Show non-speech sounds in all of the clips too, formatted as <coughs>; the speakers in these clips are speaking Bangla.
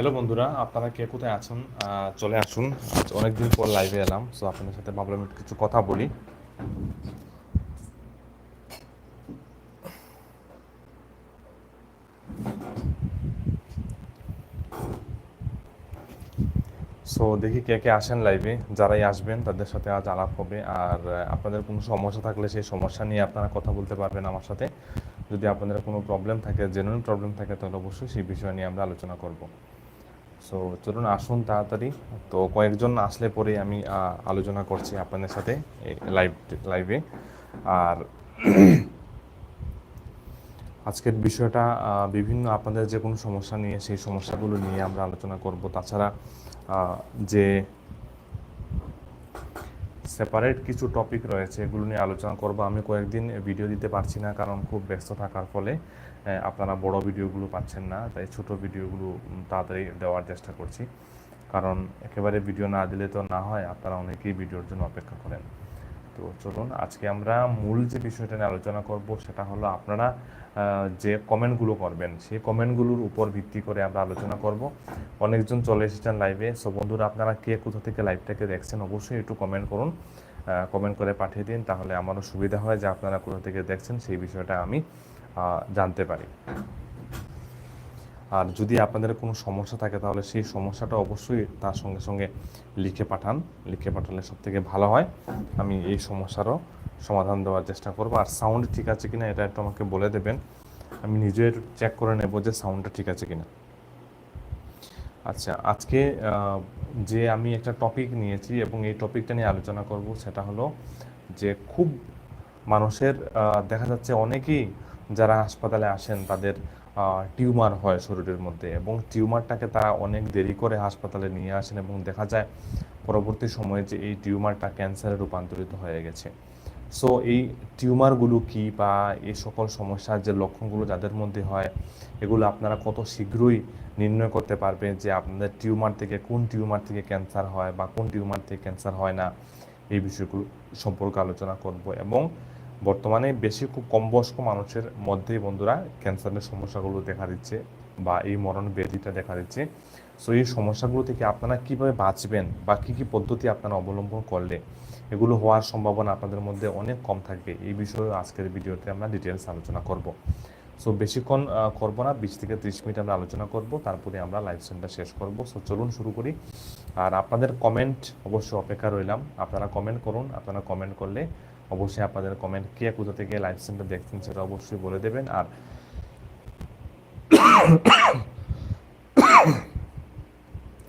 হ্যালো বন্ধুরা, আপনারা কে কোথায় আছেন? চলে আসুন। অনেকদিন পর লাইভে এলাম সো আপনাদের সাথে ভাবলাম একটু কিছু কথা বলি। সো দেখি কে কে আসেন লাইভে যারাই আসবেন তাদের সাথে আজ আলাপ হবে। আর আপনাদের কোনো সমস্যা থাকলে সেই সমস্যা নিয়ে আপনারা কথা বলতে পারবেন আমার সাথে। যদি আপনাদের কোনো প্রবলেম থাকে জেনুইন প্রবলেম থাকে, তাহলে অবশ্যই সেই বিষয় নিয়ে আমরা আলোচনা করব। সো চলুন আসুন তাড়াতাড়ি। তো কয়েকজন আসলে পরে আমি আলোচনা করছি আপনাদের সাথে লাইভ লাইভে আর আজকের বিষয়টা বিভিন্ন আপনাদের যে কোনো সমস্যা নিয়ে, সেই সমস্যাগুলো নিয়ে আমরা আলোচনা করব। তাছাড়া যে সেপারেট কিছু টপিক রয়েছে, এগুলো নিয়ে আলোচনা করব। আমি কয়েকদিন ভিডিও দিতে পারছি না, কারণ খুব ব্যস্ত থাকার ফলে আপনারা বড় ভিডিওগুলো পাচ্ছেন না, তাই ছোট ভিডিওগুলো তাড়াতাড়ি দেওয়ার চেষ্টা করছি। কারণ একেবারে ভিডিও না দিলে তো না হয়, আপনারা অনেকেই ভিডিওর জন্য অপেক্ষা করেন। তো চলুন, আজকে আমরা মূল যে বিষয়টা নিয়ে আলোচনা করব সেটা হলো আপনারা যে কমেন্টগুলো করবেন, সেই কমেন্টগুলোর উপর ভিত্তি করে আমরা আলোচনা করব। অনেকজন চলে এসেছেন লাইভে সো বন্ধুরা, আপনারা কে কোথা থেকে লাইভটাকে দেখছেন অবশ্যই একটু কমেন্ট করুন কমেন্ট করে পাঠিয়ে দিন, তাহলে আমারও সুবিধা হয় যে আপনারা কোথা থেকে দেখছেন সেই বিষয়টা আমি জানতে পারি। আর যদি আপনাদের কোনো সমস্যা থাকে, তাহলে সেই সমস্যাটা অবশ্যই তার সঙ্গে সঙ্গে লিখে পাঠান। লিখে পাঠালে সব থেকে ভালো হয়। আমি এই সমস্যারও সমাধান দেওয়ার চেষ্টা করব। আর সাউন্ড ঠিক আছে কিনা এটা একটু আমাকে বলে দেবেন। আমি নিজের চেক করে নেব যে সাউন্ডটা ঠিক আছে কিনা। আচ্ছা আজকে যে আমি একটা টপিক নিয়েছি এবং এই টপিকটা নিয়ে আলোচনা করব, সেটা হলো যে খুব মানুষের দেখা যাচ্ছে অনেকেই যারা হাসপাতালে আসেন, তাদের টিউমার হয় শরীরের মধ্যে এবং টিউমারটাকে তারা অনেক দেরি করে হাসপাতালে নিয়ে আসেন এবং দেখা যায় পরবর্তী সময়ে যে এই টিউমারটা ক্যান্সারে রূপান্তরিত হয়ে গেছে। সো এই টিউমারগুলো কি বা এই সকল সমস্যার যে লক্ষণগুলো যাদের মধ্যে হয়, এগুলো আপনারা কত শীঘ্রই নির্ণয় করতে পারবেন যে আপনাদের টিউমার থেকে কোন টিউমার থেকে ক্যান্সার হয় বা কোন টিউমার থেকে ক্যান্সার হয় না, এই বিষয়গুলো সম্পর্কে আলোচনা করব এবং বর্তমানে বেশি খুব কম বয়স্ক মানুষের মধ্যেই বন্ধুরা ক্যান্সারের সমস্যাগুলো দেখা দিচ্ছে বা এই মরণ ব্যাধিটা দেখা দিচ্ছে। সো এই সমস্যাগুলো থেকে আপনারা কীভাবে বাঁচবেন বা কী কী পদ্ধতি আপনারা অবলম্বন করলে এগুলো হওয়ার সম্ভাবনা আপনাদের মধ্যে অনেক কম থাকবে, এই বিষয়ে আজকের ভিডিওতে আমরা ডিটেলস আলোচনা করব। সো বেশিক্ষণ করব না, বিশ থেকে ত্রিশ মিনিট আমরা আলোচনা করব, তারপরে আমরা লাইভ সেশনটা শেষ করব। সো চলুন শুরু করি। আর আপনাদের কমেন্ট অবশ্যই অপেক্ষা রইলাম। আপনারা কমেন্ট করুন, আপনারা কমেন্ট করলে অবশ্যই আপনাদের কমেন্ট কে কোথা থেকে লাইভ সেশনটা দেখছেন সেটা অবশ্যই বলে দেবেন। আর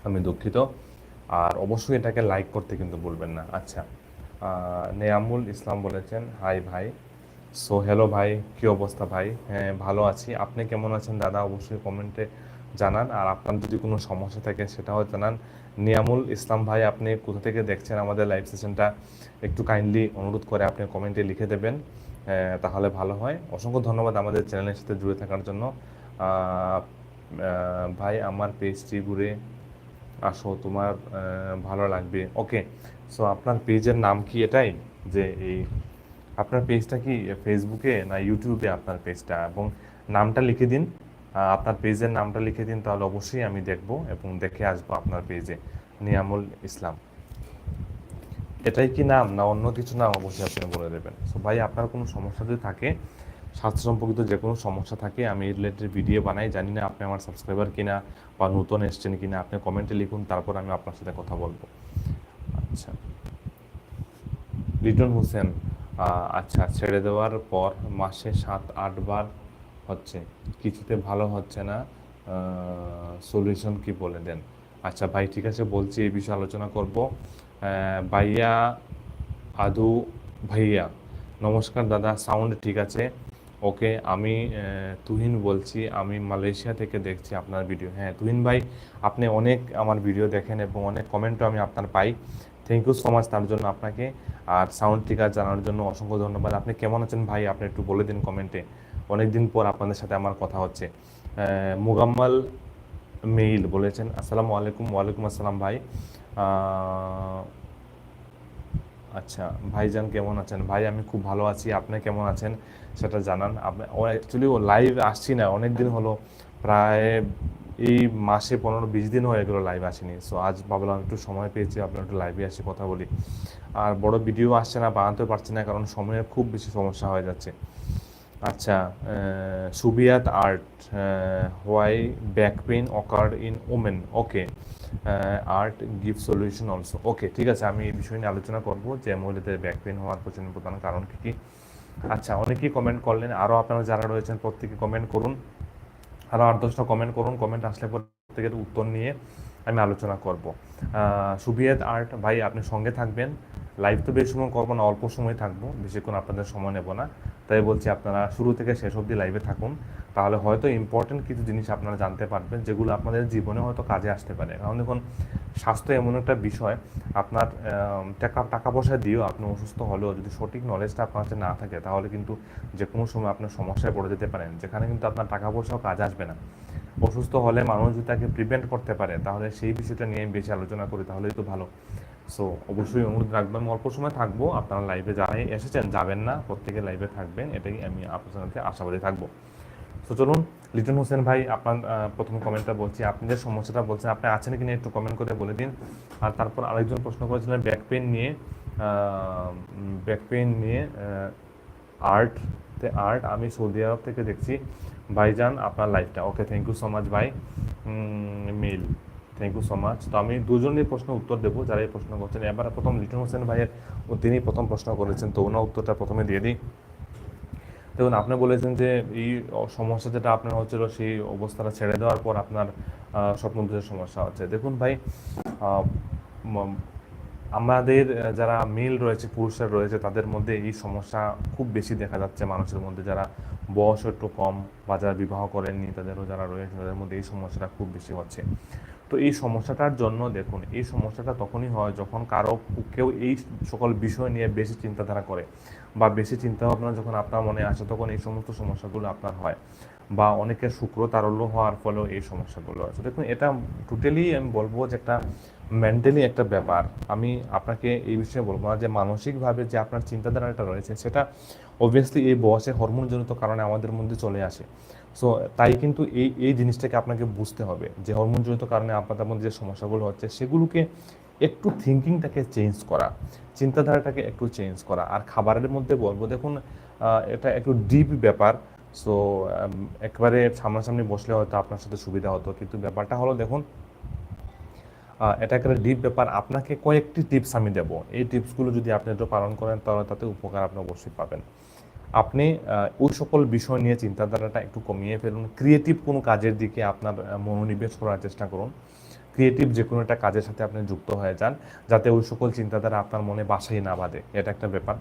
আমি দুঃখিত। আর অবশ্যই এটাকে লাইক করতে কিন্তু বলবেন না। আচ্ছা নেয়ামুল ইসলাম বলেছেন, হাই ভাই সো হ্যালো ভাই, কি অবস্থা ভাই? হ্যাঁ ভালো আছি। আপনি কেমন আছেন দাদা? অবশ্যই কমেন্টে জানান। আর আপনার যদি কোনো সমস্যা থাকে সেটাও জানান। নিয়ামুল ইসলাম ভাই, আপনি কোথা থেকে দেখছেন আমাদের লাইভ সেশনটা একটু কাইন্ডলি অনুরোধ করে আপনি কমেন্টে লিখে দেবেন তাহলে ভালো হয়। অসংখ্য ধন্যবাদ আমাদের চ্যানেলের সাথে জুড়ে থাকার জন্য। ভাই, আমার পেজটি ঘুরে আসো, তোমার ভালো লাগবে। ওকে সো আপনার পেজের নাম কি এটাই? যে এই আপনার পেজটা কি ফেসবুকে না ইউটিউবে আপনার পেজটা এবং নামটা লিখে দিন। আপনার পেজের নামটা লিখে দিন, তাহলে অবশ্যই আমি দেখব এবং দেখে আসব আপনার পেজে নিয়ামুল ইসলাম। এটাই কি নাম না অন্য কিছু নাম অবশ্যই আপনি বলে দেবেন? সো ভাই, আপনার কোনো সমস্যা যদি থাকে, স্বাস্থ্য সম্পর্কিত যে কোনো সমস্যা থাকে, আমি রিলেটেড ভিডিও বানাই। জানি না আপনি আমার সাবস্ক্রাইবার কিনা বা নতুন এসছেন কিনা, আপনি কমেন্টে লিখুন, তারপর আমি আপনার সাথে কথা বলব। আচ্ছা। লিটন হোসেন আচ্ছা ছেড়ে দেওয়ার পর মাসে সাত আটবার হচ্ছে। কিছুতে ভালো হচ্ছে না। সলিউশন কি বলে দেন? আচ্ছা ভাই, ঠিক আছে, বলছি, এই বিষয়ে আলোচনা করব। ভাইয়া, আদু ভাইয়া। নমস্কার দাদা সাউন্ড ঠিক আছে? ওকে, আমি তুহিন বলছি। আমি মালয়েশিয়া থেকে দেখছি আপনার ভিডিও হ্যাঁ তুহিন ভাই, আপনি অনেক আমার ভিডিও দেখেন এবং অনেক কমেন্টও আমি আপনার পাই। থ্যাংক ইউ সো মাচ তার জন্য আপনাকে। আর সাউন্ড ঠিক আছে জানার জন্য অসংখ্য ধন্যবাদ। আপনি কেমন আছেন ভাই? আপনি একটু বলে দিন কমেন্টে অনেকদিন পর আপনাদের সাথে আমার কথা হচ্ছে। মুগাম্মাল মেইল বলেছেন। আসসালামু আলাইকুম, ওয়ালাইকুম আসসালাম ভাই। আচ্ছা ভাইজান কেমন আছেন? ভাই, আমি খুব ভালো আছি। আপনি কেমন আছেন? সেটা জানান। আপনি অ্যাকচুয়ালি ও লাইভ আসছি না। অনেক দিন হলো, প্রায় এই মাসে পনেরো বিশ দিন হয়ে গেলো লাইভ আসেনি। সো আজ ভাবলাম একটু সময় পেয়েছি, আপনার একটু লাইভে আসি কথা বলি। আর বড় ভিডিও আসছে না বানাতে পারছি না, কারণ সময়ের খুব বেশি সমস্যা হয়ে যাচ্ছে। আচ্ছা সুবিয়াত art why back pain occurred in women? Okay art give solution also. Okay, ঠিক আছে, আমি এই বিষয় নিয়ে আলোচনা করব যে মহিলাদের ব্যাক পেইন হওয়ার পেছনে প্রধান কারণ কী কী। আচ্ছা অনেকেই কমেন্ট করলেন আরও আপনারা যারা রয়েছেন প্রত্যেকে কমেন্ট করুন। আরও আট দশটা কমেন্ট করুন কমেন্ট আসলে প্রত্যেকের উত্তর নিয়ে। আমি আলোচনা করব। সুবিয়াত আর্ট ভাই, আপনি সঙ্গে থাকবেন। লাইভ তো বেশি সময় করব না, অল্প সময় থাকব। বেশিক্ষণ আপনাদের সময় নেব না। তাই বলছি, আপনারা শুরু থেকে শেষ অবধি লাইভে থাকুন। তাহলে হয়তো ইম্পর্টেন্ট কিছু জিনিস আপনারা জানতে পারবেন, যেগুলো আপনাদের জীবনে হয়তো কাজে আসতে পারে। কারণ দেখুন, স্বাস্থ্য এমন একটা বিষয়, আপনার টাকা টাকা পয়সা দিয়েও আপনি অসুস্থ হলেও যদি সঠিক নলেজটা আপনার কাছে না থাকে, তাহলে কিন্তু যে কোনো সময় আপনার সমস্যায় পড়ে যেতে পারেন। যেখানে কিন্তু আপনার টাকা পয়সাও কাজ আসবে না। অসুস্থ হলে মানুষ যদি তাকে প্রিভেন্ট করতে পারে, তাহলে সেই বিষয়টা নিয়ে বেশি আলোচনা করি, তাহলেই তো ভালো। সো অবশ্যই অনুরোধ রাখব, আমি অল্প সময় থাকব, আপনারা লাইভে যারাই এসেছেন, যাবেন না, প্রত্যেকে লাইভে থাকবেন, এটাই আমি আপনার সাথে আশাবাদী থাকব। তো চলুন, লিটন হোসেন ভাই, আপনার প্রথম কমেন্টটা বলছি, আপনি যে সমস্যাটা বলছেন, আপনি আছেন কি না একটু কমেন্ট করে বলে দিন। আর তারপর আরেকজন প্রশ্ন করেছিলেন ব্যাক পেন নিয়ে ব্যাক পেন নিয়ে আর্ট আর্ট আমি সৌদি আরব থেকে দেখছি ভাইজান, আপনার লাইফটা okay thank you so much ভাই। মেল থ্যাংক ইউ সো মাচ তো আমি দুজনের প্রশ্ন উত্তর দেবো, যারা এই প্রশ্ন করছেন। এবার প্রথম লিটন হোসেন ভাইয়ের তিনি প্রথম প্রশ্ন করেছেন, তো ওনার উত্তরটা প্রথমে দিয়ে দিই। দেখুন, আপনি বলেছেন যে এই সমস্যা যেটা আপনার হচ্ছিল, সেই অবস্থাটা ছেড়ে দেওয়ার পর আপনার স্বপ্নদোষের সমস্যা হচ্ছে। দেখুন ভাই আমাদের যারা মেল রয়েছে, পুরুষরা রয়েছে, তাদের মধ্যে এই সমস্যা খুব বেশি দেখা যাচ্ছে মানুষের মধ্যে। যারা বয়স একটু কম বা যারা বিবাহ করেননি, তাদেরও যারা রয়েছে, তাদের মধ্যে এই সমস্যাটা খুব বেশি হচ্ছে। তো এই সমস্যাটার জন্য দেখুন, এই সমস্যাটা তখনই হয় যখন কারও কেউ এই সকল বিষয় নিয়ে বেশি চিন্তাধারা করে বা বেশি চিন্তা ভাবনা যখন আপনার মনে আসে, তখন এই সমস্ত সমস্যাগুলো আপনার হয় বা অনেকের শুক্র তারল্য হওয়ার ফলেও এই সমস্যাগুলো আছে। দেখুন, এটা টোটালি আমি বলব যে একটা মেন্টালি একটা ব্যাপার। আমি আপনাকে এই বিষয়ে বলব না যে মানসিকভাবে যে আপনার চিন্তাধারাটা রয়েছে, সেটা অবভিয়াসলি এই বয়সে হরমোনজনিত কারণে আমাদের মধ্যে চলে আসে। সো তাই কিন্তু এই এই জিনিসটাকে আপনাকে বুঝতে হবে যে হরমোনজনিত কারণে আপনাদের মধ্যে যে সমস্যাগুলো হচ্ছে, সেগুলোকে একটু থিঙ্কিংটাকে চেঞ্জ করা, চিন্তাধারাটাকে একটু চেঞ্জ করা। আর খাবারের মধ্যে বলব, দেখুন এটা একটু ডিপ ব্যাপার। সো একবারে সামনাসামনি বসলে হয়তো আপনার সাথে সুবিধা হতো। কিন্তু ব্যাপারটা হলো, দেখুন এটা একটা ডিপ ব্যাপার। আপনাকে কয়েকটি টিপস আমি দেবো। এই টিপসগুলো যদি আপনি একটু পালন করেন, তাহলে তাতে উপকার আপনি অবশ্যই পাবেন। আপনি ওই সকল বিষয় নিয়ে চিন্তাধারাটা একটু কমিয়ে ফেলুন। ক্রিয়েটিভ কোনো কাজের দিকে আপনার মনোনিবেশ করার চেষ্টা করুন। ক্রিয়েটিভ যে কোনো একটা কাজের সাথে আপনি যুক্ত হয়ে যান, যাতে ওই সকল চিন্তাধারা আপনার মনে বাসাই না বাঁধে। এটা একটা ব্যাপার।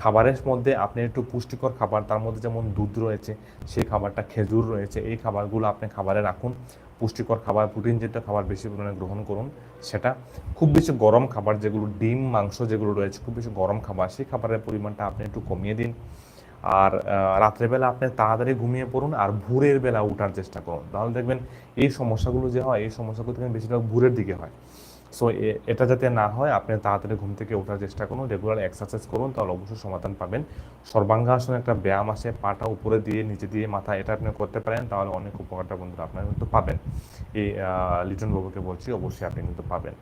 খাবারের মধ্যে আপনি একটু পুষ্টিকর খাবার, তার মধ্যে যেমন দুধ রয়েছে, সেই খাবারটা খেজুর রয়েছে, এই খাবারগুলো আপনি খাবারে রাখুন। পুষ্টিকর খাবার প্রোটিন জাতীয় খাবার বেশি পরিমাণে গ্রহণ করুন। সেটা খুব বেশি গরম খাবার যেগুলো, ডিম, মাংস যেগুলো রয়েছে, খুব বেশি গরম খাবার, সেই খাবারের পরিমাণটা আপনি একটু কমিয়ে দিন। আর রাত্রেবেলা আপনি তাড়াতাড়ি ঘুমিয়ে পড়ুন আর ভোরের বেলা উঠার চেষ্টা করুন। তাহলে দেখবেন এই সমস্যাগুলো যে হয়, এই সমস্যাগুলো দেখবেন বেশিরভাগ ভোরের দিকে হয়। সো এটা যাতে না হয়, আপনি তাড়াতাড়ি ঘুম থেকে ওঠার চেষ্টা করুন রেগুলার এক্সারসাইজ করুন, তাহলে অবশ্যই সমাধান পাবেন। সর্বাঙ্গাসন একটা ব্যায়াম আসে, পাটা উপরে দিয়ে, নিচে দিয়ে মাথা এটা আপনি করতে পারেন, তাহলে অনেক উপকারটা বন্ধুরা আপনার কিন্তু পাবেন। এই লিটন বাবুকে বলছি, অবশ্যই আপনি কিন্তু পাবেন।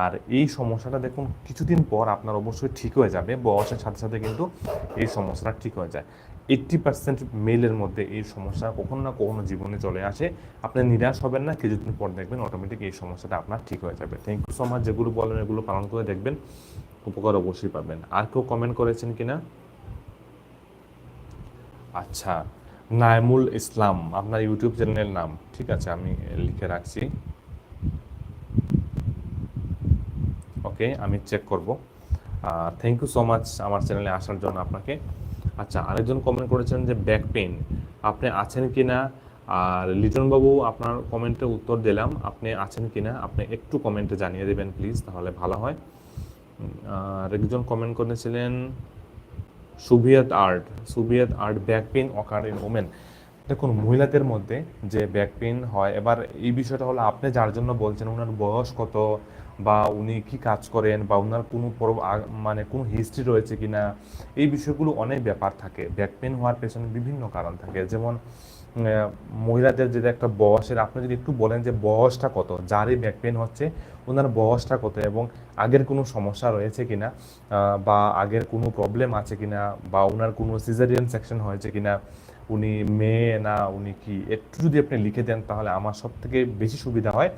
আর এই সমস্যাটা দেখুন, কিছুদিন পর আপনার অবশ্যই ঠিক হয়ে যাবে, বয়সের সাথে সাথে কিন্তু এই সমস্যাটা ঠিক হয়ে যায়। এইট্টি পার্সেন্ট মেলের মধ্যে এই সমস্যা কখনো না কখনো জীবনে চলে আসে। আপনি নিরাশ হবেন না, কিছুদিন পর দেখবেন অটোমেটিক এই সমস্যাটা আপনার ঠিক হয়ে যাবে। থ্যাংক ইউ সো মাচ যেগুলো বলেন এগুলো পালন করে দেখবেন, উপকার অবশ্যই পাবেন। আর কেউ কমেন্ট করেছেন কিনা? আচ্ছা নাইমুল ইসলাম, আপনার ইউটিউব চ্যানেলের নাম। ঠিক আছে, আমি লিখে রাখছি। ওকে আমি চেক করব। থ্যাংক ইউ সো মাচ আমার চ্যানেলে আসার জন্য আপনাকে। আচ্ছা আরেকজন কমেন্ট করেছেন যে ব্যাক পেন আপনি আছেন কি না আর লিটনবাবু, আপনার কমেন্টে উত্তর দিলাম, আপনি আছেন কি না আপনি একটু কমেন্টে জানিয়ে দেবেন প্লিজ তাহলে ভালো হয়। আর একজন কমেন্ট করেছিলেন, সুভিয়াত art সুভিয়াত art back pain occur in women দেখুন, মহিলাদের মধ্যে যে ব্যাক পেন হয়, এবার এই বিষয়টা হলো, আপনি যার জন্য বলছেন, ওনার বয়স কত বা উনি কি কাজ করেন বা ওনার কোনো মানে কোনো হিস্ট্রি রয়েছে কি না এই বিষয়গুলো অনেক ব্যাপার থাকে। ব্যাক পেন হওয়ার পেছনে বিভিন্ন কারণ থাকে। যেমন মহিলাদের যদি একটা বয়সের, আপনি যদি একটু বলেন যে বয়সটা কত, যারই ব্যাক পেন হচ্ছে ওনার বয়সটা কত এবং আগের কোনো সমস্যা রয়েছে কিনা বা আগের কোনো প্রবলেম আছে কিনা, বা ওনার কোনো সিজারিয়ান সেকশন হয়েছে কিনা, উনি মেয়ে না, উনি কি, একটু যদি আপনি লিখে দেন তাহলে আমার সব থেকে বেশি সুবিধা হয়।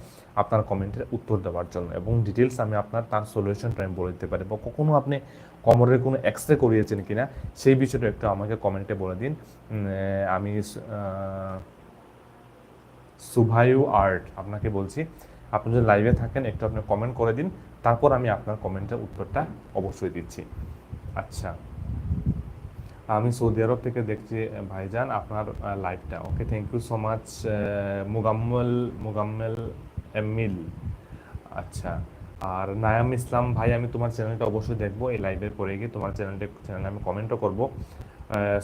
আপনার কমেন্টের উত্তর দেওয়ার জন্য এবং ডিটেলস আমি আপনার তার সলিউশনটা আমি বলে দিতে পারি। বা কখনো আপনি কোমরের কোনো এক্স রে করিয়েছেন কি না সেই বিষয়টা একটু আমাকে কমেন্টে বলে দিন। আমি সুভায়ু আর্ট আপনাকে বলছি। আপনি যদি লাইভে থাকেন, একটু আপনি কমেন্ট করে দিন। তারপর আমি আপনার কমেন্টের উত্তরটা অবশ্যই দিচ্ছি। আচ্ছা। আমি সৌদি আরব থেকে দেখছি ভাইজান, আপনার লাইভটা okay thank you so much মুগাম্মল, মুগাম্মেল এমিল। আচ্ছা আর নায়াম ইসলাম, ভাই, আমি তোমার চ্যানেলটা অবশ্যই দেখব, এই লাইভের পরে গিয়ে তোমার চ্যানেলটা চ্যানেলে আমি কমেন্টও করব।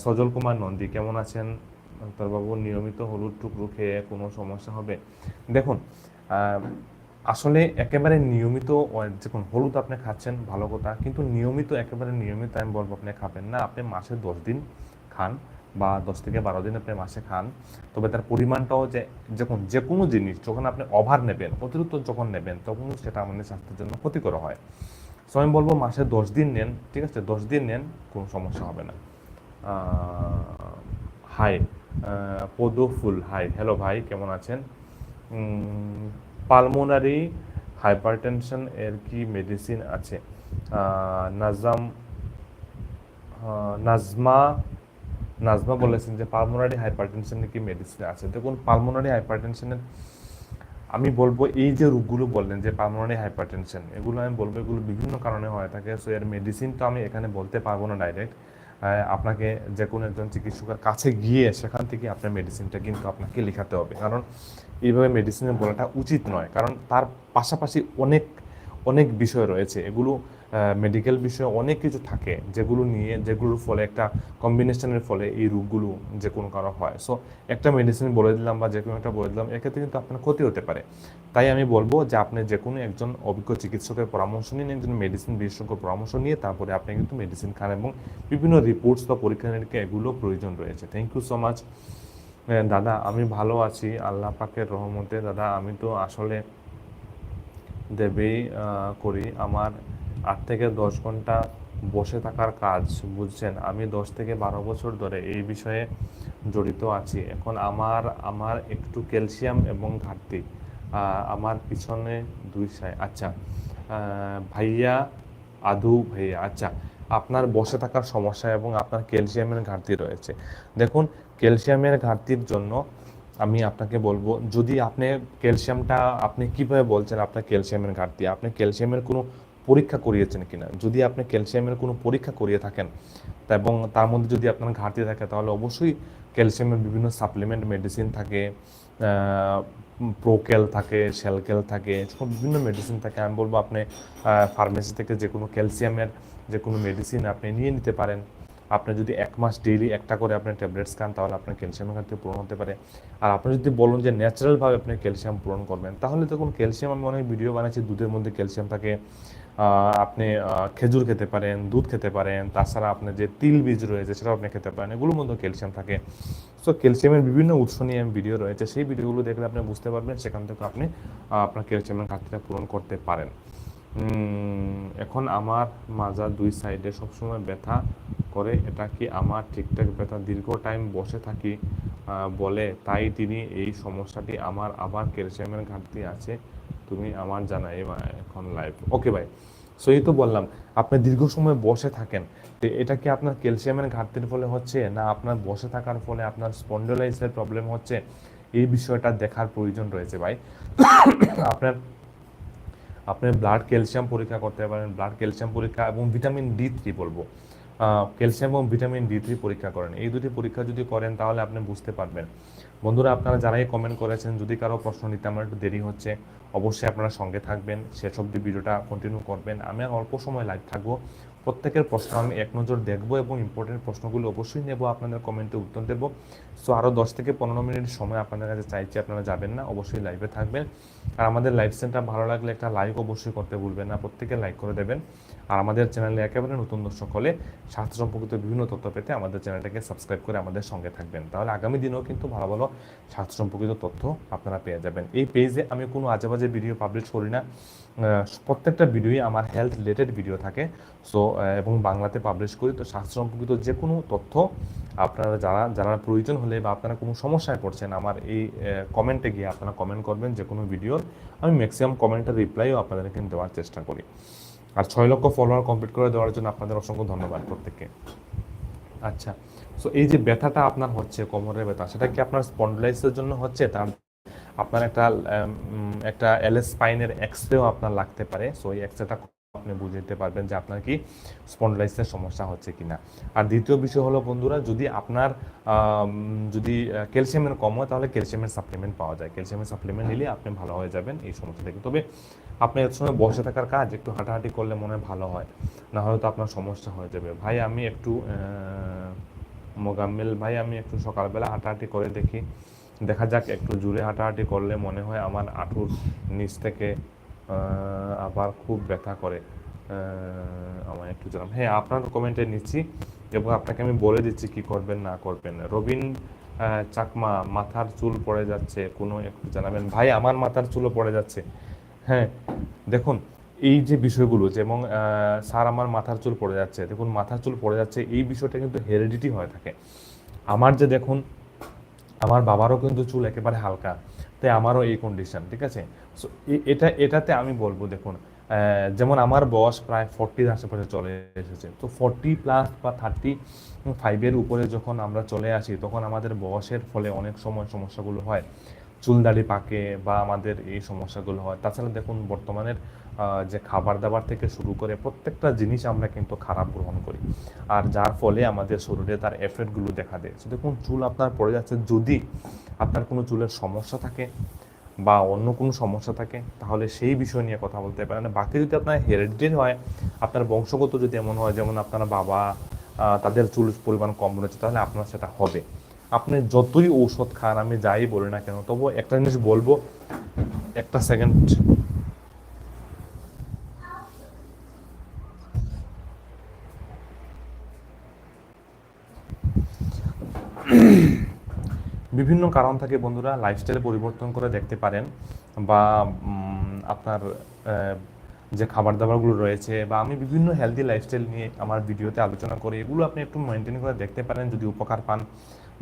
সজল কুমার নন্দী, কেমন আছেন? বাবু নিয়মিত হলুদ টুকরো খেয়ে কোনো সমস্যা হবে? দেখুন আসলে একেবারে নিয়মিত দেখুন, হলুদ আপনি খাচ্ছেন, ভালো কথা, কিন্তু নিয়মিত, একেবারে নিয়মিত আমি বলব আপনি খাবেন না। আপনি মাসে দশ দিন খান। বা দশ থেকে বারো দিন আপনি মাসে খান, তবে তার পরিমাণটাও যে, যখন যে কোনো জিনিস যখন আপনি ওভার নেবেন, অতিরিক্ত যখন নেবেন, তখন সেটা আমাদের স্বাস্থ্যের জন্য ক্ষতিকর হয়। সো আমি বলব মাসে দশ দিন নেন, ঠিক আছে? দশ দিন নেন, কোনো সমস্যা হবে না। হাই পদু ফুল হাই হ্যালো ভাই, কেমন আছেন? পালমোনারি হাইপারটেনশন এর কি মেডিসিন আছে? নাজাম নাজমা নাজমা বলেছেন যে পালমোনারি হাইপারটেনশনের কি মেডিসিন আছে? দেখুন পালমোনারি হাইপারটেনশনের আমি বলব, এই যে রোগগুলো বললেন যে পালমোনারি হাইপারটেনশন এগুলো আমি বলব, এগুলো বিভিন্ন কারণে হয়ে থাকে। সো এর মেডিসিন তো আমি এখানে বলতে পারব না ডাইরেক্ট আপনাকে যে কোনো একজন চিকিৎসকের কাছে গিয়ে সেখান থেকে আপনার মেডিসিনটা কিন্তু আপনাকে লেখাতে হবে। কারণ, এইভাবে মেডিসিনে বলাটা উচিত নয়। কারণ, তার পাশাপাশি অনেক অনেক বিষয় রয়েছে। এগুলো মেডিকেল বিষয়ে অনেক কিছু থাকে যেগুলো নিয়ে, যেগুলোর ফলে একটা কম্বিনেশনের ফলে এই রোগগুলো যে কোনো কারও হয়। সো একটা মেডিসিন বলে দিলাম বা যে কোনো একটা বলে দিলাম, এক্ষেত্রে কিন্তু আপনার ক্ষতি হতে পারে। তাই আমি বলব যে আপনি যে কোনো একজন অভিজ্ঞ চিকিৎসকের পরামর্শ নিন একজন মেডিসিন বিশেষজ্ঞ পরামর্শ নিয়ে, তারপরে আপনি কিন্তু মেডিসিন খান এবং বিভিন্ন রিপোর্টস বা পরীক্ষা নিরীক্ষা এগুলো প্রয়োজন রয়েছে। থ্যাংক ইউ সো মাচ দাদা, আমি ভালো আছি। আল্লাহ পাকের রহমতে, দাদা, আমি তো আসলে দেবেই করি। আমার আট থেকে দশ ঘণ্টা বসে থাকার কাজ, বুঝছেন? আমি দশ থেকে বারো বছর ধরে এই বিষয়ে জড়িত আছি। এখন আমার আমার একটু ক্যালসিয়াম এবং ঘাটতি আমার পিছনে দুই সাই আচ্ছা ভাইয়া, আধু ভাইয়া আচ্ছা আপনার বসে থাকার সমস্যা এবং আপনার ক্যালসিয়ামের ঘাটতি রয়েছে। দেখুন, ক্যালসিয়ামের ঘাটতির জন্য আমি আপনাকে বলব, যদি আপনি ক্যালসিয়ামটা, আপনি কীভাবে বলছেন আপনার ক্যালসিয়ামের ঘাটতি? আপনি ক্যালসিয়ামের কোনো পরীক্ষা করিয়েছেন কিনা? যদি আপনি ক্যালসিয়ামের কোনো পরীক্ষা করিয়ে থাকেন এবং তার মধ্যে যদি আপনার ঘাটতি থাকে, তাহলে অবশ্যই ক্যালসিয়ামের বিভিন্ন সাপ্লিমেন্ট মেডিসিন থাকে প্রোকেল থাকে, শ্যালকেল থাকে সব বিভিন্ন মেডিসিন থাকে। আমি বলব আপনি ফার্মেসি থেকে যে কোনো ক্যালসিয়ামের যে কোনো মেডিসিন আপনি নিয়ে নিতে পারেন। আপনি যদি এক মাস ডেইলি একটা করে আপনি ট্যাবলেটস খান, তাহলে আপনার ক্যালসিয়ামের ঘাটতি পূরণ হতে পারে। আর আপনি যদি বলুন যে ন্যাচারালভাবে আপনি ক্যালসিয়াম পূরণ করবেন, তাহলে দেখুন, ক্যালসিয়াম আমি অনেক ভিডিও বানাচ্ছি দুধের মধ্যে ক্যালসিয়াম থাকে আপনি খেজুর খেতে পারেন, দুধ খেতে পারেন, তাছাড়া আপনার যে তিল বীজ রয়েছে সেটাও আপনি খেতে পারেন, এগুলোর মধ্যে ক্যালসিয়াম থাকে। সো ক্যালসিয়ামের বিভিন্ন উৎস নিয়ে আমি ভিডিও রয়েছে, সেই ভিডিওগুলো দেখলে আপনি বুঝতে পারবেন, সেখান থেকে আপনি আপনার ক্যালসিয়ামের ঘাটতিটা পূরণ করতে পারেন। এখন আমার মাজা দুই সাইডে সবসময় ব্যথা করে, এটা কি আমার ঠিকঠাক ব্যথা? দীর্ঘ টাইম বসে থাকি বলে, তাই তিনি এই সমস্যাটি আমার আবার ক্যালসিয়ামের ঘাটতি আছে। তুমি আমার জানাই এখন লাইভ ওকে ভাই সো এই তো বললাম, আপনি দীর্ঘ সময় বসে থাকেন, তো এটা কি আপনার ক্যালসিয়ামের ঘাটতির ফলে হচ্ছে, না আপনার বসে থাকার ফলে আপনার স্পন্ডোলাইসের প্রবলেম হচ্ছে? এই বিষয়টা দেখার প্রয়োজন রয়েছে, ভাই। আপনার, আপনি ব্লাড ক্যালসিয়াম পরীক্ষা করতে পারেন ব্লাড ক্যালসিয়াম পরীক্ষা এবং ভিটামিন ডি থ্রি বলব। ক্যালসিয়াম এবং ভিটামিন ডি থ্রি পরীক্ষা করেন। এই দুটি পরীক্ষা যদি করেন, তাহলে আপনি বুঝতে পারবেন। বন্ধুরা, আপনারা যারাই কমেন্ট করেছেন, যদি কারও প্রশ্ন নিতে আমার একটু দেরি হচ্ছে, অবশ্যই আপনারা সঙ্গে থাকবেন, শেষ অব্দি ভিডিওটা কন্টিনিউ করবেন। আমি আর অল্প সময় লাইভ থাকব। প্রত্যেকের প্রশ্ন আমি এক নজর দেখব এবং ইম্পর্টেন্ট প্রশ্নগুলো অবশ্যই নেব, আপনাদের কমেন্টে উত্তর দেবো। সো আরও দশ থেকে পনেরো মিনিট সময় আপনাদের কাছে চাইছি, আপনারা যাবেন না, অবশ্যই লাইভে থাকবেন। আর আমাদের লাইভ সেন্টার ভালো লাগলে একটা লাইক অবশ্যই করতে ভুলবেন না, প্রত্যেকে লাইক করে দেবেন। আর আমাদের চ্যানেলে একেবারে নতুন দর্শক হলে স্বাস্থ্য সম্পর্কিত বিভিন্ন তথ্য পেতে আমাদের চ্যানেলটাকে সাবস্ক্রাইব করে আমাদের সঙ্গে থাকবেন। তাহলে আগামী দিনেও কিন্তু ভালো ভালো স্বাস্থ্য সম্পর্কিত তথ্য আপনারা পেয়ে যাবেন। এই পেজে আমি কোনো আজেবাজে ভিডিও পাবলিশ করি না। প্রত্যেকটা ভিডিওই আমার হেলথ রিলেটেড ভিডিও থাকে। সো এবং বাংলাতে পাবলিশ করি। তো স্বাস্থ্য সম্পর্কিত যে কোনো তথ্য আপনারা যারা যারা প্রয়োজন হলে বা আপনারা কোনো সমস্যায় পড়ছেন, আমার এই কমেন্টে গিয়ে আপনারা কমেন্ট করবেন যে কোনো ভিডিওর আমি ম্যাক্সিমাম কমেন্টের রিপ্লাইও আপনাদের কিন্তু দেওয়ার চেষ্টা করি। আর ছয় লক্ষ ফলোয়ার কমপ্লিট করে দেওয়ার জন্য আপনাদের অসংখ্য ধন্যবাদ প্রত্যেককে। আচ্ছা সো এই যে ব্যথাটা আপনার হচ্ছে, কোমরের ব্যথা, সেটা কি আপনার স্পন্ডলাইসের জন্য হচ্ছে? তার আপনার একটা একটা এলএস স্পাইনের এক্সরেও আপনার লাগতে পারে সো এই এক্সরেটা আপনি বুঝে নিতে পারবেন যে আপনার কি স্পন্ডলাইসের সমস্যা হচ্ছে কিনা। আর দ্বিতীয় বিষয় হলো বন্ধুরা, যদি আপনার যদি ক্যালসিয়ামের কম হয়, তাহলে ক্যালসিয়ামের সাপ্লিমেন্ট পাওয়া যায়। ক্যালসিয়ামের সাপ্লিমেন্ট নিলে আপনি ভালো হয়ে যাবেন এই সমস্যা থেকে। তবে আপনি এর সময় বসে থাকার কাজ, একটু হাঁটাহাঁটি করলে মনে ভালো হয়, না হলে তো আপনার সমস্যা হয়ে যাবে। ভাই, আমি একটু মোগাম্মেল ভাই, আমি একটু সকালবেলা হাঁটাহাঁটি করে দেখি। দেখা যাক, একটু জুড়ে হাঁটাহাঁটি করলে মনে হয় আমার আঁটুর নিচ থেকে আবার খুব ব্যথা করে। আমার একটু জানাম হ্যাঁ আপনার কমেন্টে নিচ্ছি এবং আপনাকে আমি বলে দিচ্ছি কি করবেন, না করবেন। রবিন চাকমা, মাথার চুল পড়ে যাচ্ছে। কোনো একটু জানাবেন। ভাই, আমার মাথার চুলও পড়ে যাচ্ছে। হ্যাঁ দেখুন, এই যে বিষয়গুলো, যেমন স্যার, আমার মাথার চুল পড়ে যাচ্ছে। দেখুন, মাথার চুল পড়ে যাচ্ছে, এই বিষয়টা কিন্তু হেরিডিটি হয়ে থাকে। আমার যে দেখুন, আমার বাবারও কিন্তু চুল একেবারে হালকা। তাই আমারও এই কন্ডিশন ঠিক আছে? সো এটা, এটাতে আমি বলব, দেখুন যেমন আমার বয়স প্রায় ফর্টির আশেপাশে চলে এসেছে। তো ফর্টি প্লাস বা থার্টি ফাইভের উপরে যখন আমরা চলে আসি, তখন আমাদের বয়সের ফলে অনেক সময় সমস্যাগুলো হয়। চুলদাড়ি পাকে বা আমাদের এই সমস্যাগুলো হয়। তাছাড়া দেখুন, বর্তমানের যে খাবার দাবার থেকে শুরু করে প্রত্যেকটা জিনিস আমরা কিন্তু খারাপ গ্রহণ করি। আর যার ফলে আমাদের শরীরে তার এফেক্টগুলো দেখা দেয়। So দেখুন, চুল আপনার পড়ে যাচ্ছে, যদি আপনার কোনো চুলের সমস্যা থাকে বা অন্য কোনো সমস্যা থাকে, তাহলে সেই বিষয় নিয়ে কথা বলতে পারেন। বাকি যদি আপনার হেরিডিটি হয়, আপনার বংশগত যদি এমন হয়, যেমন আপনার বাবা তাদের চুল পরিমাণ কম রয়েছে, তাহলে আপনার সেটা হবে। আপনি যতই ঔষধ খান, আমি যাই বলি না কেন তবু একটা জিনিস বলব, একটা সেকেন্ড বিভিন্ন কারণ থাকে বন্ধুরা লাইফস্টাইল পরিবর্তন করে দেখতে পারেন বা আপনার যে খাবার দাবারগুলো রয়েছে বা আমি বিভিন্ন হেলদি লাইফস্টাইল নিয়ে আমার ভিডিওতে আলোচনা করি, এগুলো আপনি একটু মেনটেন করে দেখতে পারেন, যদি উপকার পান।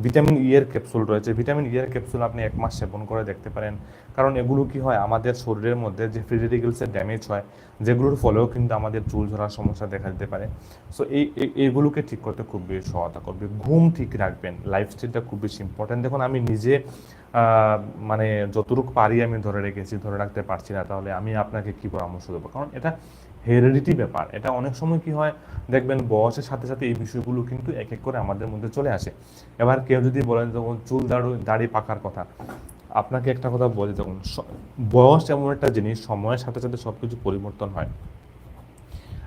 ভিটামিন ই এর ক্যাপসুল রয়েছে। ভিটামিন ই এর ক্যাপসুল আপনি এক মাস সেবন করে দেখতে পারেন। কারণ এগুলো কি হয়? আমাদের শরীরের মধ্যে যে ফ্রি রেডিকেলসের ড্যামেজ হয়, যেগুলোর ফলেও কিন্তু আমাদের চুল ঝরার সমস্যা দেখা দিতে পারে। সো এই, এই- এইগুলোকে ঠিক করতে খুব বেশি সহায়তা করবে। ঘুম ঠিক রাখবেন। লাইফস্টাইলটা খুব বেশি ইম্পর্টেন্ট দেখুন, আমি নিজে মানে যতটুকু পারি আমি ধরে রেখেছি, ধরে রাখতে পারছি না, তাহলে আমি আপনাকে কি পরামর্শ দেবো? কারণ এটা হেরিডিটি ব্যাপার। এটা অনেক সময় কি হয়, দেখবেন বয়সের সাথে সাথে এই বিষয়গুলো কিন্তু এক এক করে আমাদের মধ্যে চলে আসে। এবার কেউ যদি বলেন তখন চুল দাড়ু, দাড়ি পাকার কথা, আপনাকে একটা কথা বলে যখন বয়স এমন একটা জিনিস, সময়ের সাথে সাথে সব কিছু পরিবর্তন হয়।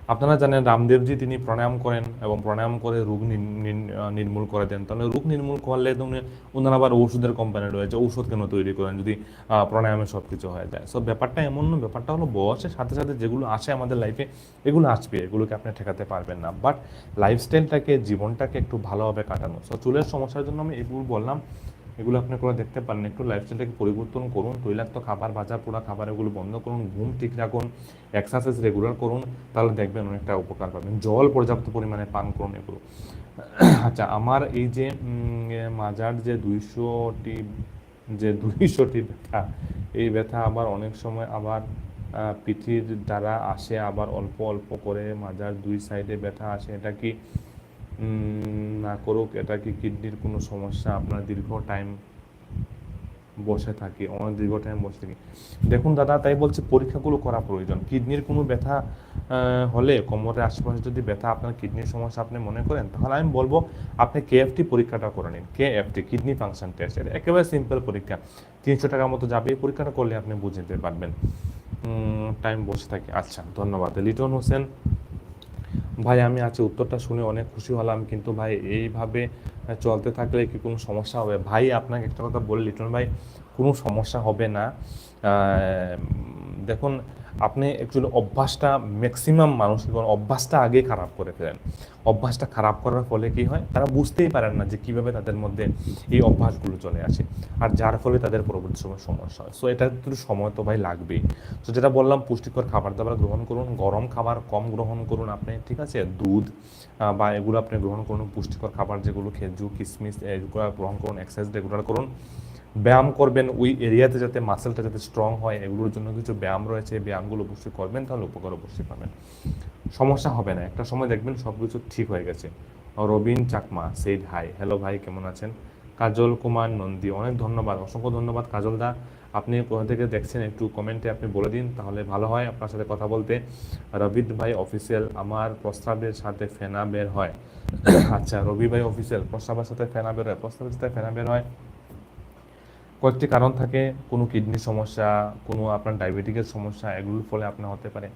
আপনারা জানেন রামদেবজি তিনি প্রাণায়াম করেন এবং প্রাণায়াম করে রোগ নির- নির- নির্মূল করে দেন। তাহলে রোগ নির্মূল করলে তো উনি- ওনার আবার ওষুধের কোম্পানি রয়েছে, ঔষধ কেন তৈরি করেন যদি প্রাণায়ামে সব কিছু হয়ে যায়? সো ব্যাপারটা এমন না, ব্যাপারটা হলো বয়সের সাথে সাথে যেগুলো আসে আমাদের লাইফে এগুলো আসবে, এগুলোকে আপনি ঠেকাতে পারবেন না। বাট লাইফস্টাইলটাকে জীবনটাকে একটু ভালোভাবে কাটানো। সো চুলের সমস্যার জন্য আমি এগুলো বললাম এগুলো আপনি করে দেখতে পারেন একটু লাইফস্টাইলটাকে পরিবর্তন করুন। তৈলাক্ত খাবার ভাজা পোড়া খাবার, এগুলো বন্ধ করুন। ঘুম ঠিক রাখুন। এক্সারসাইজ রেগুলার করুন। তাহলে দেখবেন অনেকটা উপকার পাবেন। জল পর্যাপ্ত পরিমাণে পান করুন এগুলো। <coughs> আচ্ছা আমার এই যে মাজার যে দুইশোটি যে দুইশোটি ব্যথা, এই ব্যথা আবার অনেক সময় আবার পিঠির দ্বারা আসে। আবার অল্প অল্প করে মাজার দুই সাইডে ব্যথা আসে। এটা কি না করুক, এটা কি কিডনির কোনো সমস্যা? আপনার দীর্ঘ টাইম বসে থাকি, অনেক দীর্ঘ টাইম বসে থাকি। দেখুন দাদা, তাই বলছে পরীক্ষাগুলো করা প্রয়োজন। কিডনির কোনো ব্যথা হলে কোমরের আশেপাশে যদি ব্যথা, আপনার কিডনির সমস্যা আপনি মনে করেন, তাহলে আমি বলব আপনি কেএফটি পরীক্ষাটা করে নিন। কেএফটি কিডনি ফাংশন টেস্ট এটা একেবারে সিম্পল পরীক্ষা। তিনশো টাকার মতো যাবে, এই পরীক্ষাটা করলে আপনি বুঝে নিতে পারবেন টাইম বসে থাকি। আচ্ছা ধন্যবাদ। লিটন হোসেন ভাই, আমি আজকে উত্তরটা শুনে অনেক খুশি হলাম, কিন্তু ভাই, এইভাবে চলতে থাকলে কি কোনো সমস্যা হবে? ভাই, আপনাকে একটা কথা বলে, লিটন ভাই, কোনো সমস্যা হবে না। দেখুন আপনি অ্যাকচুয়ালি অভ্যাসটা ম্যাক্সিমাম মানুষ অভ্যাসটা আগে খারাপ করে ফেলেন। অভ্যাসটা খারাপ করার ফলে কি হয়? তারা বুঝতেই পারেন না যে কীভাবে তাদের মধ্যে এই অভ্যাসগুলো চলে আসে আর যার ফলে তাদের পরবর্তী সময় সমস্যা হয়। সো এটা একটু সময় তো ভাই লাগবেই। তো যেটা বললাম, পুষ্টিকর খাবার দাবার গ্রহণ করুন, গরম খাবার কম গ্রহণ করুন আপনি, ঠিক আছে? দুধ বা এগুলো আপনি গ্রহণ করুন, পুষ্টিকর খাবার যেগুলো খেজুর কিশমিশ এগুলো গ্রহণ করুন এক্সারসাইজ রেগুলার করুন। ব্যায়াম করবেন ওই এরিয়াতে যাতে মাসেলটা যাতে স্ট্রং হয়, এগুলোর জন্য কিছু ব্যায়াম রয়েছে ব্যায়ামগুলো অবশ্যই করবেন, তাহলে উপকার অবশ্যই পাবেন। সমস্যা হবে না, একটা সময় দেখবেন সব কিছু ঠিক হয়ে গেছে। Robin Chakma said hi hello ভাই, কেমন আছেন? কাজল কুমার নন্দী, অনেক ধন্যবাদ, অসংখ্য ধন্যবাদ কাজল দা। আপনি কোথা থেকে দেখছেন একটু কমেন্টে আপনি বলে দিন, তাহলে ভালো হয় আপনার সাথে কথা বলতে। রবিদ ভাই অফিসিয়াল আমার প্রস্তাবের সাথে ফেনা বের হয়। আচ্ছা রবি ভাই অফিসিয়াল প্রস্তাবের সাথে ফেনা বের হয় প্রস্তাবের সাথে ফেনা বের হয়। কয়েকটি কারণ থাকে, কোনো কিডনির সমস্যা, কোনো আপনার ডায়াবেটিকের সমস্যা, এগুলোর ফলে আপনার হতে পারে।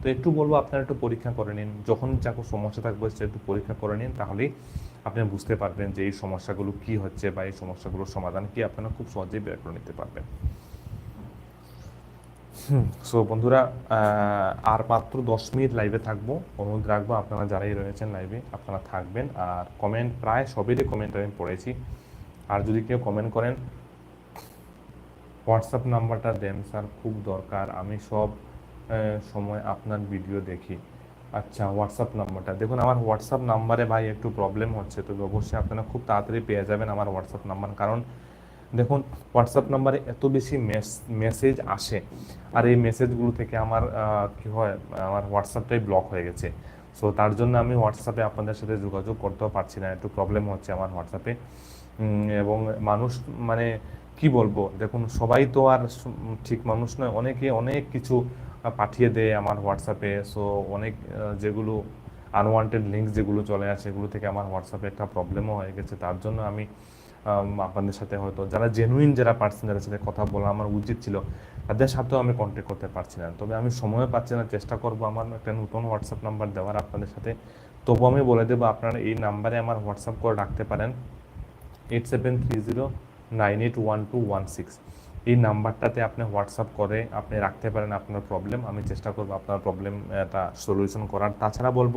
তো একটু বলব, আপনারা একটু পরীক্ষা করে নিন। যখন যা কোনো সমস্যা থাকবে, সে একটু পরীক্ষা করে নিন, তাহলেই আপনি বুঝতে পারবেন যে এই সমস্যাগুলো কি হচ্ছে বা এই সমস্যাগুলোর সমাধান কি আপনারা খুব সহজেই বের করে নিতে পারবেন। সো বন্ধুরা আর মাত্র দশ মিনিট লাইভে থাকব। অনুরোধ রাখব, আপনারা যারাই রয়েছেন লাইভে আপনারা থাকবেন। আর কমেন্ট প্রায় সবেরই কমেন্ট আমি পড়েছি। আর যদি কেউ কমেন্ট করেন হোয়াটসঅ্যাপ নাম্বারটা দেন স্যার, খুব দরকার। আমি সব সময় আপনার ভিডিও দেখি। আচ্ছা হোয়াটসঅ্যাপ নাম্বারটা। দেখুন, আমার হোয়াটসঅ্যাপ নাম্বারে ভাই একটু প্রবলেম হচ্ছে, তবে অবশ্যই আপনারা খুব তাড়াতাড়ি পেয়ে যাবেন আমার হোয়াটসঅ্যাপ নাম্বার। কারণ দেখুন, হোয়াটসঅ্যাপ নাম্বারে এত বেশি মেসেজ আসে। আর এই মেসেজগুলো থেকে আমার কি হয়, আমার হোয়াটসঅ্যাপটাই ব্লক হয়ে গেছে। সো তার জন্য আমি হোয়াটসঅ্যাপে আপনাদের সাথে যোগাযোগ করতেও পারছি না। একটু প্রবলেম হচ্ছে আমার হোয়াটসঅ্যাপে। এবং মানুষ মানে কি বলব? দেখুন, সবাই তো আর ঠিক মানুষ নয়। অনেকে অনেক কিছু পাঠিয়ে দেয় আমার হোয়াটসঅ্যাপে সো অনেক যেগুলো আনওয়ান্টেড লিঙ্ক যেগুলো চলে আসে, এগুলো থেকে আমার হোয়াটসঅ্যাপে একটা প্রবলেমও হয়ে গেছে। তার জন্য আমি আপনাদের সাথে হয়তো, যারা জেনুইন যারা পার্সন যাদের সাথে কথা বলা আমার উচিত ছিল, তাদের সাথেও আমি কন্ট্যাক্ট করতে পারছি না। তবে আমি সময় পাচ্ছি না, চেষ্টা করব আমার একটা নতুন হোয়াটসঅ্যাপ নাম্বার দেওয়ার আপনাদের সাথে। তবু আমি বলে দেবো, আপনারা এই নাম্বারে আমার হোয়াটসঅ্যাপ করে রাখতে পারেন। Eight seven three zero nine eight one two one six. এই নাম্বারটাতে আপনি হোয়াটসঅ্যাপ করে আপনি রাখতে পারেন আপনার প্রবলেম আমি চেষ্টা করব আপনার প্রবলেম এটা সলিউশন করার। তাছাড়া বলব,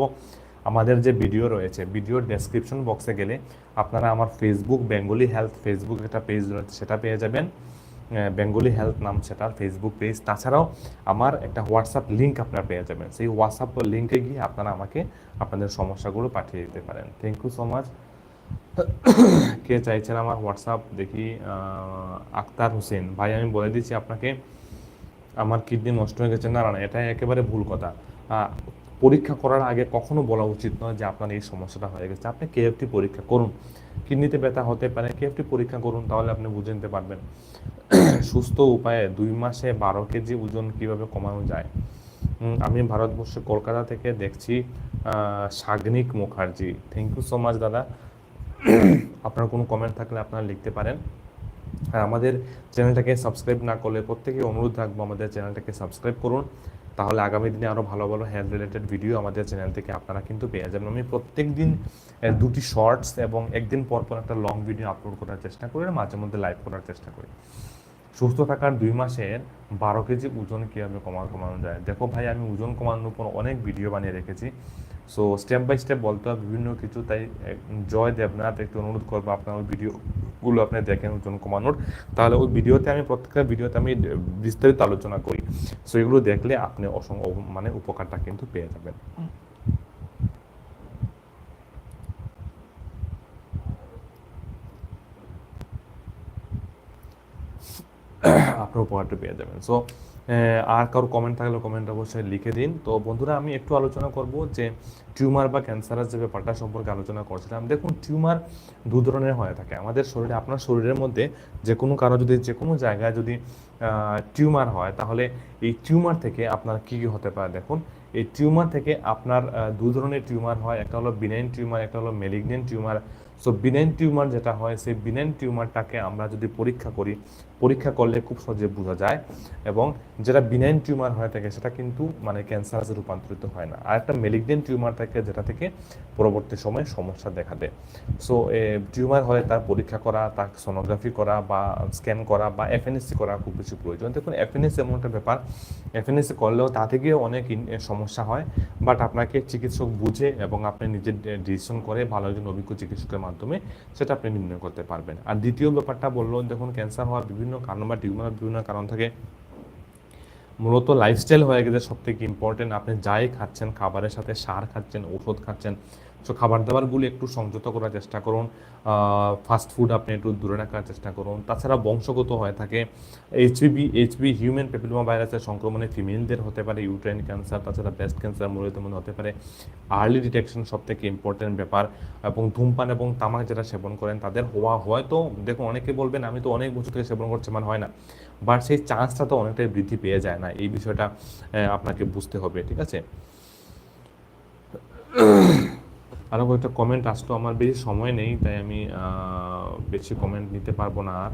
আমাদের যে ভিডিও রয়েছে ভিডিওর ডেসক্রিপশন বক্সে গেলে আপনারা আমার ফেসবুক বেঙ্গলি হেলথ ফেসবুক একটা পেজ রয়েছে, সেটা পেয়ে যাবেন। বেঙ্গলি হেলথ নাম সেটার ফেসবুক পেজ তাছাড়াও আমার একটা হোয়াটসঅ্যাপ লিঙ্ক আপনারা পেয়ে যাবেন। সেই হোয়াটসঅ্যাপ লিঙ্কে গিয়ে আপনারা আমাকে আপনাদের সমস্যাগুলো পাঠিয়ে দিতে পারেন। থ্যাংক ইউ সো মাচ কে চাইছেন আমার হোয়াটসঅ্যাপ দেখি আক্তার হোসেন। ভাই, আমি বলে দিচ্ছি আপনাকে, আমার কিডনি নষ্ট হয়ে গেছে। না না এটা একেবারে ভুল কথা। পরীক্ষা করার আগে কখনো বলা উচিত নয় যে আপনার এই সমস্যাটা হয়ে গেছে। আপনি কেএফটি পরীক্ষা করুন। কিডনিতে ব্যথা হতে পারে। কেএফটি পরীক্ষা করুন, তাহলে আপনি বুঝে নিতে পারবেন। সুস্থ উপায়ে দুই মাসে বারো কেজি ওজন কীভাবে কমানো যায়? আমি ভারতবর্ষে কলকাতা থেকে দেখছি Sagnik Mukherjee. Thank you so much দাদা। আপনার কোনো কমেন্ট থাকলে আপনারা লিখতে পারেন। আর আমাদের চ্যানেলটাকে সাবস্ক্রাইব না করলে প্রত্যেকে অনুরোধ রাখব আমাদের চ্যানেলটাকে সাবস্ক্রাইব করুন। তাহলে আগামী দিনে আরও ভালো ভালো হেলথ রিলেটেড ভিডিও আমাদের চ্যানেল থেকে আপনারা কিন্তু পেয়ে যাবেন। আমি প্রত্যেক দিন দুটি শর্টস এবং একদিন পর পর একটা লং ভিডিও আপলোড করার চেষ্টা করি মাঝে মধ্যে লাইভ করার চেষ্টা করি। সুস্থ থাকার দুই মাসের বারো কেজি ওজন কীভাবে কমা কমানো যায়? দেখো ভাই, আমি ওজন কমানোর উপর অনেক ভিডিও বানিয়ে রেখেছি। সো স্টেপ বাই স্টেপ বলতে হবে, বিভিন্ন কিছু, তাই জয় দেবনাথ একটু অনুরোধ করব আপনার ওই ভিডিওগুলো আপনি দেখেন ওজন কমানোর। তাহলে ওই ভিডিওতে আমি, প্রত্যেকটা ভিডিওতে আমি বিস্তারিত আলোচনা করি। সো এগুলো দেখলে আপনি অসংখ্য মানে উপকারটা কিন্তু পেয়ে যাবেন। <coughs> আপনার উপহারটা পেয়ে যাবেন। সো আর কারও কমেন্ট থাকলে কমেন্ট অবশ্যই লিখে দিন। তো বন্ধুরা, আমি একটু আলোচনা করব যে টিউমার বা ক্যান্সারের যে ব্যাপারটা সম্পর্কে আলোচনা করছিলাম, দেখুন টিউমার দু ধরনের হয়ে থাকে। আমাদের শরীরে, আপনার শরীরের মধ্যে যে কোনো কারও যদি, যে কোনো জায়গায় যদি টিউমার হয়, তাহলে এই টিউমার থেকে আপনার কী কী হতে পারে? দেখুন, এই টিউমার থেকে আপনার দু ধরনের টিউমার হয়। একটা হলো বিনাইন টিউমার একটা হলো malignant tumour so benign tumour যেটা হয়, সেই বিনাইন টিউমারটাকে আমরা যদি পরীক্ষা করি পরীক্ষা করলে খুব সহজে বোঝা যায় এবং যেটা বিনাইন টিউমার হয়ে থাকে, সেটা কিন্তু মানে ক্যান্সারাসে রূপান্তরিত হয় না। আর একটা মেলিগনেন্ট টিউমার থাকে, যেটা থেকে পরবর্তী সময়ে সমস্যা দেখা দেয়। সো টিউমার হলে তার পরীক্ষা করা, তার সোনোগ্রাফি করা বা স্ক্যান করা বা এফএনএসসি করা খুব বেশি প্রয়োজন। দেখুন এফএনএসসি এমন একটা ব্যাপার এফএনএসসি করলেও তা থেকেও অনেক সমস্যা হয়। বাট আপনাকে চিকিৎসক বুঝে এবং আপনি নিজের ডিসিশন করে ভালো একজন অভিজ্ঞ চিকিৎসকের মাধ্যমে সেটা আপনি নির্ণয় করতে পারবেন। আর দ্বিতীয় ব্যাপারটা বলল, দেখুন ক্যান্সার হওয়ার বিভিন্ন কারণ বা টিউমার বিভিন্ন কারণ থাকে। মূলত লাইফস্টাইল হয়ে গেছে সব থেকে ইম্পর্টেন্ট আপনি যাই খাচ্ছেন, খাবারের সাথে সার খাচ্ছেন, ওষুধ খাচ্ছেন। সো খাবার দাবারগুলো একটু সংযত করার চেষ্টা করুন। ফাস্ট ফুড আপনি একটু দূরে রাখার চেষ্টা করুন। তাছাড়া বংশগত হয়ে থাকে এইচবিবি এইচবি হিউম্যান পেপিলোমা ভাইরাসের সংক্রমণে ফিমেলদের হতে পারে ইউট্রাইন ক্যান্সার তাছাড়া ব্রেস্ট ক্যান্সার মূলত মধ্যে হতে পারে। আর্লি ডিটেকশন সব থেকে ইম্পর্টেন্ট ব্যাপার। এবং ধূমপান এবং তামাক যারা সেবন করেন, তাদের হওয়া হয়তো, দেখুন অনেকে বলবেন, আমি তো অনেক বছর থেকে সেবন করছি মানে হয় না। বাট সেই চান্সটা তো অনেকটাই বৃদ্ধি পেয়ে যায় না। এই বিষয়টা আপনাকে বুঝতে হবে, ঠিক আছে? আরও কয়েকটা কমেন্ট আসতো, আমার বেশি সময় নেই, তাই আমি বেশি কমেন্ট নিতে পারব না আর।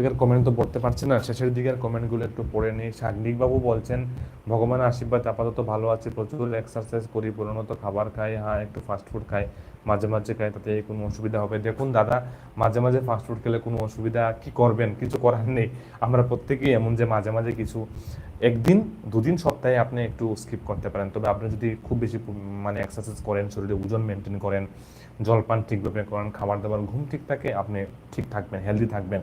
প্রত্যেকের কমেন্ট তো পড়তে পারছি না। শেষের দিকের কমেন্টগুলো একটু পড়ে নিই বাবু বলছেন ভগবানের আশীর্বাদ, আপাতত ভালো আছে, প্রচুর এক্সারসাইজ করি প্রধানত খাবার খাই হ্যাঁ একটু ফাস্টফুড খাই, মাঝে মাঝে খাই, তাতে কোনো অসুবিধা হবে। দেখুন দাদা, মাঝে মাঝে ফাস্ট ফুড খেলে কোনো অসুবিধা কি করবেন? কিছু করার নেই। আমরা প্রত্যেকেই এমন যে মাঝে মাঝে কিছু, একদিন, দুদিন সপ্তাহে আপনি একটু স্কিপ করতে পারেন। তবে আপনি যদি খুব বেশি মানে এক্সারসাইজ করেন, শরীরে ওজন মেনটেন করেন, জলপান ঠিকভাবে করেন, খাবার দাবার, ঘুম ঠিক থাকে, আপনি ঠিক থাকবেন হেলদি থাকবেন।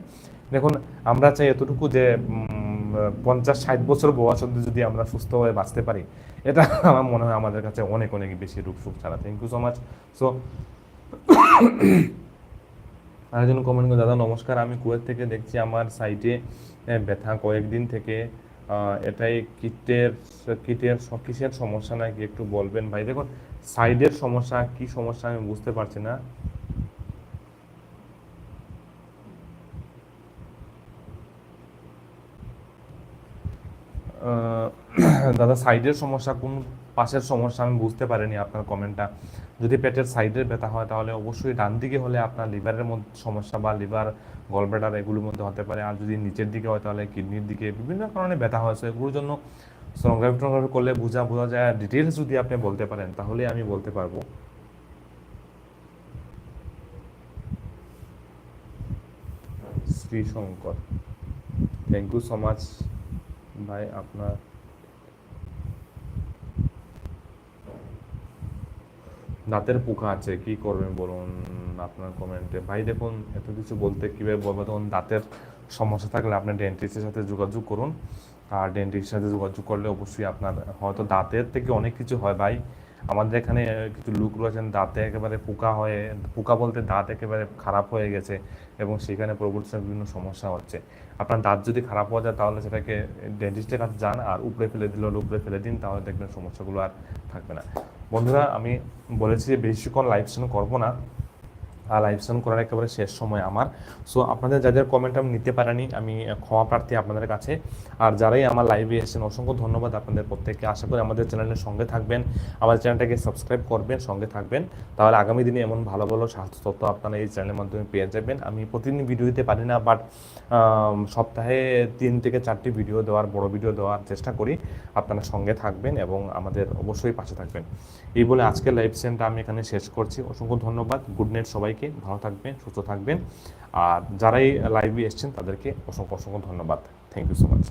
দেখুন, আমরা চাই এতটুকু যে পঞ্চাশ ষাট বছর বয়স অব্দি যদি আমরা সুস্থ হয়ে বাঁচতে পারি, এটা আমার মনে হয় আমাদের কাছে অনেক অনেক বেশি রূপ সুখ ছাড়া। Thank you so much so আরেকজন কমেন্ট করে দাদা, নমস্কার, আমি কুয়েত থেকে দেখছি আমার সাইটে ব্যথা। কয়েকদিন থেকে এটাই কিটের কিটের কিসের সমস্যা নাকি একটু বলবেন ভাই? দেখুন, সাইডের সমস্যা, কি সমস্যা আমি বুঝতে পারছি না। <clears throat> দাদা সাইডের সমস্যা কোন পাশের সমস্যা আমি বুঝতে পারিনি আপনার কমেন্টটা যদি পেটের সাইডের ব্যথা হয়, তাহলে অবশ্যই ডান দিকে হলে আপনার লিভারের মধ্যে সমস্যা বা লিভার গলব্লাডার এগুলোর মধ্যে হতে পারে। আর যদি নিচের দিকে হয়, তাহলে কিডনির দিকে বিভিন্ন কারণে ব্যথা হয়েছে এগুলোর জন্য সোনোগ্রাফি টোনোগ্রাফি করলে বোঝা বোঝা যায়। ডিটেলস যদি আপনি বলতে পারেন, তাহলে আমি বলতে পারব। Shri Shankar thank you so much ভাই, আপনার দাঁতের পোকা আছে, কি করবেন বলুন আপনার কমেন্টে ভাই, দেখুন, এত কিছু বলতে কীভাবে বলব? তখন দাঁতের সমস্যা থাকলে আপনি ডেন্টিস্টের সাথে যোগাযোগ করুন। আর ডেন্টিস্টের সাথে যোগাযোগ করলে অবশ্যই আপনার, হয়তো দাঁতের থেকে অনেক কিছু হয় ভাই। আমাদের এখানে কিছু লোক রয়েছেন, দাঁতে একেবারে পোকা হয়ে, পোকা বলতে দাঁত একেবারে খারাপ হয়ে গেছে এবং সেখানে প্রবর্তনের বিভিন্ন সমস্যা হচ্ছে। আপনার দাঁত যদি খারাপ হওয়া যায়, তাহলে সেটাকে ডেন্টিস্টের কাছে যান আর উপরে ফেলে দিল উপরে ফেলে দিন, তাহলে দেখবেন সমস্যাগুলো আর থাকবে না। বন্ধুরা, আমি বলেছি যে বেশিক্ষণ লাইভ স্ট্রিম করব না। লাইভ সেশন করার একেবারে শেষ সময় আমার। সো আপনাদের যাদের কমেন্ট আমি নিতে পারিনি, আমি ক্ষমা প্রার্থী আপনাদের কাছে। আর যারাই আমার লাইভে এসেছেন, অসংখ্য ধন্যবাদ আপনাদের প্রত্যেককে। আশা করি আমাদের চ্যানেলের সঙ্গে থাকবেন। আমাদের চ্যানেলটাকে সাবস্ক্রাইব করবেন, সঙ্গে থাকবেন। তাহলে আগামী দিনে এমন ভালো ভালো স্বাস্থ্য তথ্য আপনারা এই চ্যানেলের মাধ্যমে পেয়ে যাবেন। আমি প্রতিদিন ভিডিও দিতে পারি না বাট সপ্তাহে তিন থেকে চারটি ভিডিও দেওয়ার, বড় ভিডিও দেওয়ার চেষ্টা করি। আপনারা সঙ্গে থাকবেন এবং আমাদের অবশ্যই পাশে থাকবেন। এই বলে আজকের লাইভ সেশনটা আমি এখানে শেষ করছি। অসংখ্য ধন্যবাদ। গুড নাইট সবাইকে ভালো থাকবেন, সুস্থ থাকবেন। আর যারাই লাইভে এসছেন, তাদেরকে অসংখ্য অসংখ্য ধন্যবাদ। Thank you so much